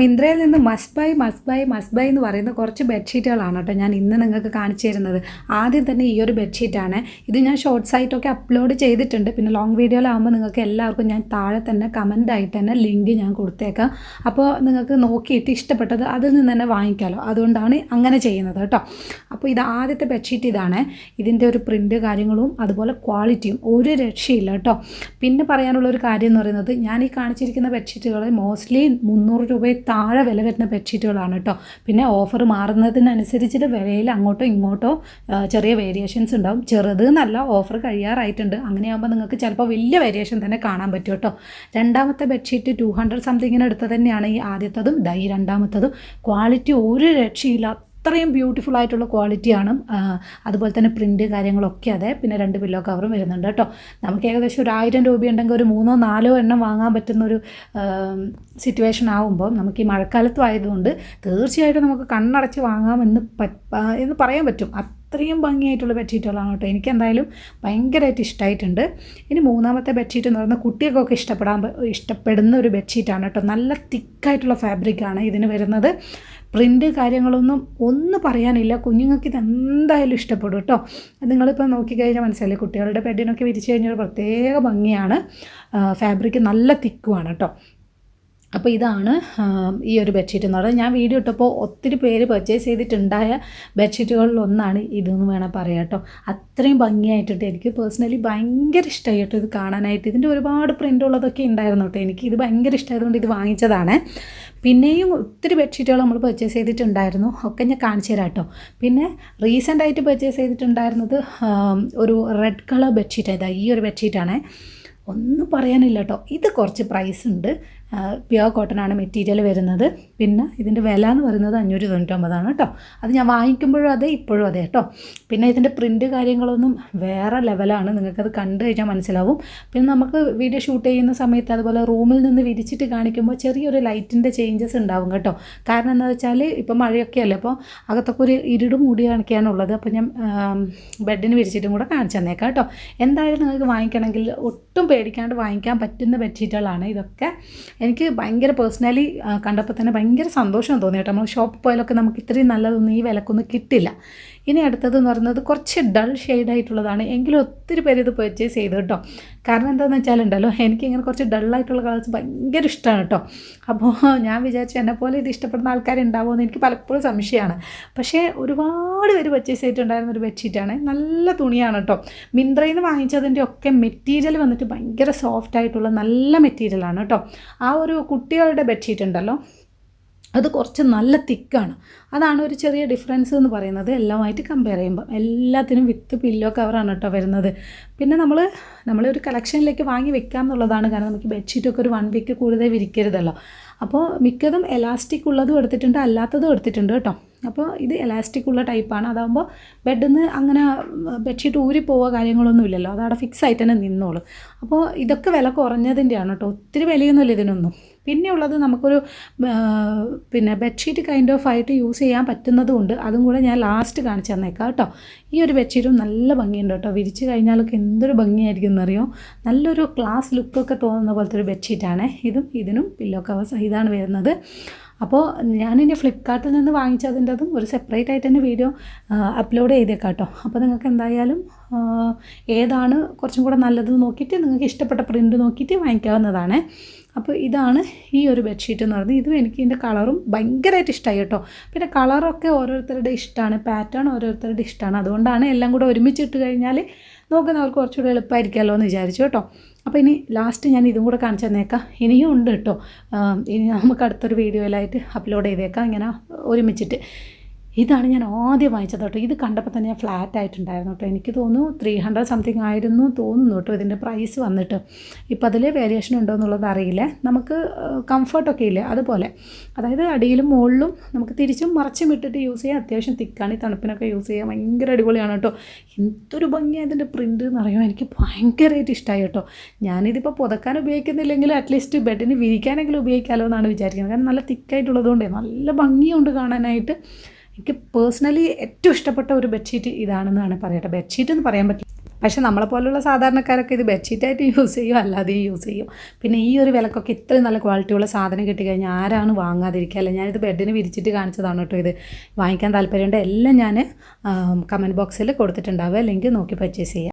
മിന്ത്രയിൽ നിന്ന് must buy must buy must buy എന്ന് പറയുന്ന കുറച്ച് ബെഡ്ഷീറ്റുകളാണ് കേട്ടോ ഞാൻ ഇന്ന് നിങ്ങൾക്ക് കാണിച്ചു തരുന്നത്. ആദ്യം തന്നെ ഈ ഒരു ബെഡ്ഷീറ്റാണ് ഇത് ഞാൻ ഷോർട്സ് ആയിട്ടൊക്കെ അപ്ലോഡ് ചെയ്തിട്ടുണ്ട്. പിന്നെ ലോങ് വീഡിയോയിലാകുമ്പോൾ നിങ്ങൾക്ക് എല്ലാവർക്കും ഞാൻ താഴെ തന്നെ കമന്റ് ആയിട്ട് തന്നെ ലിങ്ക് ഞാൻ കൊടുത്തേക്കാം. അപ്പോൾ നിങ്ങൾക്ക് നോക്കിയിട്ട് ഇഷ്ടപ്പെട്ടത് അതിൽ നിന്ന് തന്നെ വാങ്ങിക്കാമല്ലോ അതുകൊണ്ടാണ് അങ്ങനെ ചെയ്യുന്നത് കേട്ടോ. അപ്പോൾ ഇത് ആദ്യത്തെ ബെഡ്ഷീറ്റ് ഇതാണ്. ഇതിന്റെ ഒരു പ്രിന്റ് കാര്യങ്ങളും അതുപോലെ ക്വാളിറ്റിയും ഒരു രക്ഷയില്ല കേട്ടോ. പിന്നെ പറയാനുള്ള ഒരു കാര്യം എന്ന് പറയുന്നത് ഞാൻ ഈ കാണിച്ചിരിക്കുന്ന ബെഡ്ഷീറ്റുകൾ മോസ്റ്റ്ലി മുന്നൂറ് രൂപയിൽ താഴെ വില വരുന്ന ബെഡ്ഷീറ്റുകളാണ് കേട്ടോ. പിന്നെ ഓഫർ മാറുന്നതിനനുസരിച്ചിട്ട് വിലയിൽ അങ്ങോട്ടോ ഇങ്ങോട്ടോ ചെറിയ വേരിയേഷൻസ് ഉണ്ടാവും. ചെറുത് എന്നല്ല ഓഫർ കഴിയാറായിട്ടുണ്ട്. അങ്ങനെയാകുമ്പോൾ നിങ്ങൾക്ക് ചിലപ്പോൾ വലിയ വേരിയേഷൻ തന്നെ കാണാൻ പറ്റും കേട്ടോ. രണ്ടാമത്തെ ബെഡ്ഷീറ്റ് ടു ഹൺഡ്രഡ് സംതിങ്ങിന് തന്നെയാണ് ഈ ആദ്യത്തതും. ദൈ രണ്ടാമത്തതും. ക്വാളിറ്റി ഒരു രക്ഷയില്ല. അത്രയും ബ്യൂട്ടിഫുൾ ആയിട്ടുള്ള ക്വാളിറ്റിയാണ് അതുപോലെ തന്നെ പ്രിന്റ് കാര്യങ്ങളൊക്കെ അതെ. പിന്നെ രണ്ട് പില്ലോ കവറും വരുന്നുണ്ട് കേട്ടോ. നമുക്ക് ഏകദേശം ഒരു ആയിരം രൂപ ഉണ്ടെങ്കിൽ ഒരു മൂന്നോ നാലോ എണ്ണം വാങ്ങാൻ പറ്റുന്ന ഒരു സിറ്റുവേഷൻ ആകുമ്പോൾ നമുക്ക് ഈ മഴക്കാലത്തും ആയതുകൊണ്ട് തീർച്ചയായിട്ടും നമുക്ക് കണ്ണടച്ച് വാങ്ങാമെന്ന് എന്ന് പറയാൻ പറ്റും. അത്രയും ഭംഗിയായിട്ടുള്ള ബെഡ്ഷീറ്റുകളാണ് കേട്ടോ. എനിക്ക് എന്തായാലും ഭയങ്കരമായിട്ട് ഇഷ്ടമായിട്ടുണ്ട് ഇനി മൂന്നാമത്തെ ബെഡ്ഷീറ്റ് എന്ന് പറയുന്നത് കുട്ടികൾക്കൊക്കെ ഇഷ്ടപ്പെടാൻ ഇഷ്ടപ്പെടുന്ന ഒരു ബെഡ്ഷീറ്റാണ് കേട്ടോ. നല്ല തിക്കായിട്ടുള്ള ഫാബ്രിക്കാണ് ഇതിന് വരുന്നത്. പ്രിന്റ് കാര്യങ്ങളൊന്നും ഒന്നും പറയാനില്ല. കുഞ്ഞുങ്ങൾക്ക് ഇത് എന്തായാലും ഇഷ്ടപ്പെടും കേട്ടോ. നിങ്ങളിപ്പോൾ നോക്കിക്കഴിഞ്ഞാൽ മനസ്സിലായി കുട്ടികളുടെ ബെഡിനൊക്കെ വിരിച്ചു കഴിഞ്ഞാൽ പ്രത്യേക ഭംഗിയാണ്. ഫാബ്രിക് നല്ല തിക്കുമാണ് കേട്ടോ. അപ്പോൾ ഇതാണ് ഈ ഒരു ബെഡ്ഷീറ്റ് എന്ന് പറയുന്നത്. ഞാൻ വീഡിയോ ഇട്ടപ്പോൾ ഒത്തിരി പേര് പർച്ചേസ് ചെയ്തിട്ടുണ്ടായ ബെഡ്ഷീറ്റുകളിൽ ഒന്നാണ് ഇതെന്ന് വേണം പറയാം കേട്ടോ. അത്രയും ഭംഗിയായിട്ടുണ്ട് എനിക്ക് പേഴ്സണലി ഭയങ്കര ഇഷ്ടമായി കേട്ടോ ഇത് കാണാനായിട്ട്. ഇതിന്റെ ഒരുപാട് പ്രിന്റ് ഉള്ളതൊക്കെ ഉണ്ടായിരുന്നു കേട്ടോ എനിക്ക്. ഇത് ഭയങ്കര ഇഷ്ടമായതുകൊണ്ട് ഇത് വാങ്ങിച്ചതാണ്. പിന്നെയും ഒത്തിരി ബെഡ്ഷീറ്റുകൾ നമ്മൾ പർച്ചേസ് ചെയ്തിട്ടുണ്ടായിരുന്നു. ഒക്കെ ഞാൻ കാണിച്ചു തരാം കേട്ടോ. പിന്നെ റീസെന്റായിട്ട് പർച്ചേസ് ചെയ്തിട്ടുണ്ടായിരുന്നത് ഒരു റെഡ് കളർ ബെഡ്ഷീറ്റ് ഇതാ ഈ ഒരു ബെഡ്ഷീറ്റാണ് ഒന്നും പറയാനില്ല കേട്ടോ. ഇത് കുറച്ച് പ്രൈസ് ഉണ്ട്. പ്യുവർ കോട്ടൺ ആണ് മെറ്റീരിയൽ വരുന്നത്. പിന്നെ ഇതിന്റെ വില എന്ന് പറയുന്നത് അഞ്ഞൂറ്റി തൊണ്ണൂറ്റൊമ്പതാണ് കേട്ടോ. അത് ഞാൻ വാങ്ങിക്കുമ്പോഴും അതെ ഇപ്പോഴും അതെ കേട്ടോ. പിന്നെ ഇതിന്റെ പ്രിന്റ് കാര്യങ്ങളൊന്നും വേറെ ലെവലാണ് നിങ്ങൾക്കത് കണ്ടു കഴിഞ്ഞാൽ മനസ്സിലാവും. പിന്നെ നമുക്ക് വീഡിയോ ഷൂട്ട് ചെയ്യുന്ന സമയത്ത് അതുപോലെ റൂമിൽ നിന്ന് വിരിച്ചിട്ട് കാണിക്കുമ്പോൾ ചെറിയൊരു ലൈറ്റിന്റെ ചേഞ്ചസ് ഉണ്ടാവും കേട്ടോ. കാരണം എന്താ വെച്ചാൽ ഇപ്പോൾ മഴയൊക്കെ അല്ലേ അപ്പോൾ അകത്തൊക്കെ ഒരു ഇരുട് മൂടി കാണിക്കാനുള്ളത്. അപ്പോൾ ഞാൻ ബെഡിന് വിരിച്ചിട്ടും കൂടെ കാണിച്ചു തന്നേക്കാം കേട്ടോ. എന്തായാലും നിങ്ങൾക്ക് വാങ്ങിക്കണമെങ്കിൽ ഒട്ടും പേടിക്കാണ്ട് വാങ്ങിക്കാൻ പറ്റുന്ന ബെഡ്ഷീറ്റുകളാണ് ഇതൊക്കെ. എനിക്ക് ഭയങ്കര പേഴ്സണലി കണ്ടപ്പോൾ തന്നെ ഭയങ്കര സന്തോഷം തോന്നി കേട്ടോ. നമ്മൾ ഷോപ്പിൽ പോയാലൊക്കെ നമുക്ക് ഇത്രയും നല്ലതൊന്നും ഈ വിലക്കൊന്നും കിട്ടില്ല. ഇനി അടുത്തത് എന്ന് പറയുന്നത് കുറച്ച് ഡൾ ആയിട്ടുള്ളതാണ്. എങ്കിലും ഒത്തിരി പേര് ഇത് പർച്ചേസ് ചെയ്തു കേട്ടോ. കാരണം എന്താണെന്ന് വെച്ചാലുണ്ടല്ലോ എനിക്കിങ്ങനെ കുറച്ച് ഡള്ളായിട്ടുള്ള കളേഴ്സ് ഭയങ്കര ഇഷ്ടമാണ് കേട്ടോ. അപ്പോൾ ഞാൻ വിചാരിച്ചു എന്നെ പോലെ ഇത് ഇഷ്ടപ്പെടുന്ന ആൾക്കാരുണ്ടാവുമോ എന്ന് എനിക്ക് പലപ്പോഴും സംശയമാണ്. പക്ഷേ ഒരുപാട് പേര് പർച്ചേസ് ചെയ്തിട്ടുണ്ടായിരുന്ന ഒരു ബെഡ്ഷീറ്റാണ് നല്ല തുണിയാണ് കേട്ടോ. മിന്ത്രയിൽ നിന്ന് വാങ്ങിച്ചതിന്റെ ഒക്കെ മെറ്റീരിയൽ വന്നിട്ട് ഭയങ്കര സോഫ്റ്റ് ആയിട്ടുള്ള നല്ല മെറ്റീരിയലാണ് കേട്ടോ. ആ ഒരു കുട്ടികളുടെ ബെഡ്ഷീറ്റ് ഉണ്ടല്ലോ അത് കുറച്ച് നല്ല തിക്കാണ്. അതാണ് ഒരു ചെറിയ ഡിഫറൻസ് എന്ന് പറയുന്നത്. എല്ലാമായിട്ട് കമ്പയർ ചെയ്യുമ്പോൾ എല്ലാത്തിനും വിത്ത് പില്ലോ കവറാണ് കേട്ടോ വരുന്നത്. പിന്നെ നമ്മൾ നമ്മൾ ഒരു കളക്ഷനിലേക്ക് വാങ്ങി വെക്കാം എന്നുള്ളതാണ്. കാരണം നമുക്ക് ബെഡ്ഷീറ്റൊക്കെ ഒരു വൺ വീക്ക് കൂടുതൽ വിരിക്കരുതല്ലോ. അപ്പോൾ മിക്കതും എലാസ്റ്റിക് ഉള്ളതും എടുത്തിട്ടുണ്ട് അല്ലാത്തതും എടുത്തിട്ടുണ്ട് കേട്ടോ. അപ്പോൾ ഇത് എലാസ്റ്റിക് ഉള്ള ടൈപ്പാണ് അതാകുമ്പോൾ ബെഡിൽ നിന്ന് അങ്ങനെ ബെഡ്ഷീറ്റ് ഊരി പോവുക കാര്യങ്ങളൊന്നും ഇല്ലല്ലോ. അതവിടെ ഫിക്സ് ആയിട്ട് തന്നെ നിന്നോളും. അപ്പോൾ ഇതൊക്കെ വില കുറഞ്ഞതിന്റെയാണ് കേട്ടോ. ഒത്തിരി വിലയൊന്നുമില്ല ഇതിനൊന്നും. പിന്നെ ഉള്ളത് നമുക്കൊരു പിന്നെ ബെഡ്ഷീറ്റ് കൈൻഡ് ഓഫ് ആയിട്ട് യൂസ് ചെയ്യാൻ പറ്റുന്നതുകൊണ്ട് അതും കൂടെ ഞാൻ ലാസ്റ്റ് കാണിച്ചു തന്നേക്കാം കേട്ടോ. ഈ ഒരു ബെഡ്ഷീറ്റും നല്ല ഭംഗിയുണ്ട് കേട്ടോ. വിരിച്ച് കഴിഞ്ഞാലൊക്കെ എന്തൊരു ഭംഗിയായിരിക്കും എന്നറിയോ? നല്ലൊരു ക്ലാസ് ലുക്കൊക്കെ തോന്നുന്ന പോലത്തെ ഒരു ബെഡ്ഷീറ്റാണ് ഇതും ഇതിനും പില്ലോ കവർ സഹിതമാണ് വരുന്നത്. അപ്പോൾ ഞാനിനി ഫ്ലിപ്പ്കാർട്ടിൽ നിന്ന് വാങ്ങിച്ചതിന്റെതും ഒരു സെപ്പറേറ്റ് ആയിട്ട് തന്നെ വീഡിയോ അപ്ലോഡ് ചെയ്തേക്കാം കേട്ടോ. അപ്പോൾ നിങ്ങൾക്ക് എന്തായാലും ഏതാണ് കുറച്ചും കൂടെ നല്ലത് നോക്കിയിട്ട് നിങ്ങൾക്ക് ഇഷ്ടപ്പെട്ട പ്രിന്റ് നോക്കിയിട്ട് വാങ്ങിക്കാവുന്നതാണ്. അപ്പോൾ ഇതാണ് ഈ ഒരു ബെഡ്ഷീറ്റ് എന്ന് പറയുന്നത്. ഇതും എനിക്ക് ഇതിന്റെ കളറും ഭയങ്കരമായിട്ട് ഇഷ്ടമായി കേട്ടോ. പിന്നെ കളറൊക്കെ ഓരോരുത്തരുടെ ഇഷ്ടമാണ് പാറ്റേൺ ഓരോരുത്തരുടെ ഇഷ്ടമാണ് അതുകൊണ്ടാണ് എല്ലാം കൂടെ ഒരുമിച്ചിട്ട് കഴിഞ്ഞാൽ നോക്കുന്നവർക്ക് കുറച്ചുകൂടെ എളുപ്പമായിരിക്കുമല്ലോ എന്ന് വിചാരിച്ചു കേട്ടോ. അപ്പോൾ ഇനി ലാസ്റ്റ് ഞാൻ ഇതും കൂടെ കാണിച്ചു തന്നേക്കാം. ഇനിയും ഉണ്ട് കേട്ടോ. ഇനി നമുക്ക് അടുത്തൊരു വീഡിയോയിലായിട്ട് അപ്ലോഡ് ചെയ്തേക്കാം. ഇങ്ങനെ ഒരുമിച്ചിട്ട്. ഇതാണ് ഞാൻ ആദ്യം വാങ്ങിച്ചത് കേട്ടോ. ഇത് കണ്ടപ്പോൾ തന്നെ ഞാൻ ഫ്ലാറ്റ് ആയിട്ടുണ്ടായിരുന്നു കേട്ടോ. എനിക്ക് തോന്നുന്നു ത്രീ ഹൺഡ്രഡ് സംതിങ് ആയിരുന്നു തോന്നുന്നു കേട്ടോ ഇതിന്റെ പ്രൈസ് വന്നിട്ട്. ഇപ്പം അതിൽ വേരിയേഷൻ ഉണ്ടോ എന്നുള്ളത് അറിയില്ല. നമുക്ക് കംഫർട്ടൊക്കെ ഇല്ലേ? അതുപോലെ. അതായത് അടിയിലും മുകളിലും നമുക്ക് തിരിച്ചും മറച്ചും ഇട്ടിട്ട് യൂസ് ചെയ്യാം അത്യാവശ്യം തിക്കാണ്. ഈ തണുപ്പിനൊക്കെ യൂസ് ചെയ്യാൻ ഭയങ്കര അടിപൊളിയാണ് കേട്ടോ. എന്തൊരു ഭംഗിയാണ് ഇതിന്റെ പ്രിന്റ് എന്ന് പറയുമ്പോൾ എനിക്ക് ഭയങ്കരമായിട്ട് ഇഷ്ടമായി കേട്ടോ. ഞാനിതിപ്പോൾ പുതക്കാൻ ഉപയോഗിക്കുന്നില്ലെങ്കിൽ അറ്റ്ലീസ്റ്റ് ബെഡിന് വിരിക്കാനെങ്കിലും ഉപയോഗിക്കാമല്ലോ എന്നാണ് വിചാരിക്കുന്നത്. കാരണം നല്ല തിക്കായിട്ടുള്ളതുകൊണ്ട് നല്ല ഭംഗിയുണ്ട് കാണാനായിട്ട്. എനിക്ക് പേഴ്സണലി ഏറ്റവും ഇഷ്ടപ്പെട്ട ഒരു ബെഡ്ഷീറ്റ് ഇതാണെന്നാണ് പറയട്ടെ ബെഡ്ഷീറ്റ് എന്ന് പറയാൻ പറ്റില്ല. പക്ഷെ നമ്മളെപ്പോലുള്ള സാധാരണക്കാരൊക്കെ ഇത് ബെഡ്ഷീറ്റായിട്ട് യൂസ് ചെയ്യും അല്ലാതെയും യൂസ് ചെയ്യും. പിന്നെ ഈ ഒരു വിലക്കൊക്കെ ഇത്രയും നല്ല ക്വാളിറ്റിയുള്ള സാധനം കിട്ടി കഴിഞ്ഞാൽ ആരാണ് വാങ്ങാതിരിക്കുക? അല്ല ഞാനിത് ബെഡിന് വിരിച്ചിട്ട് കാണിച്ചതാണ് കേട്ടോ ഇത്. വാങ്ങിക്കാൻ താല്പര്യമുണ്ട് എല്ലാം ഞാൻ കമന്റ് ബോക്സിൽ കൊടുത്തിട്ടുണ്ടാവുക. അല്ലെങ്കിൽ നോക്കി പർച്ചേസ് ചെയ്യുക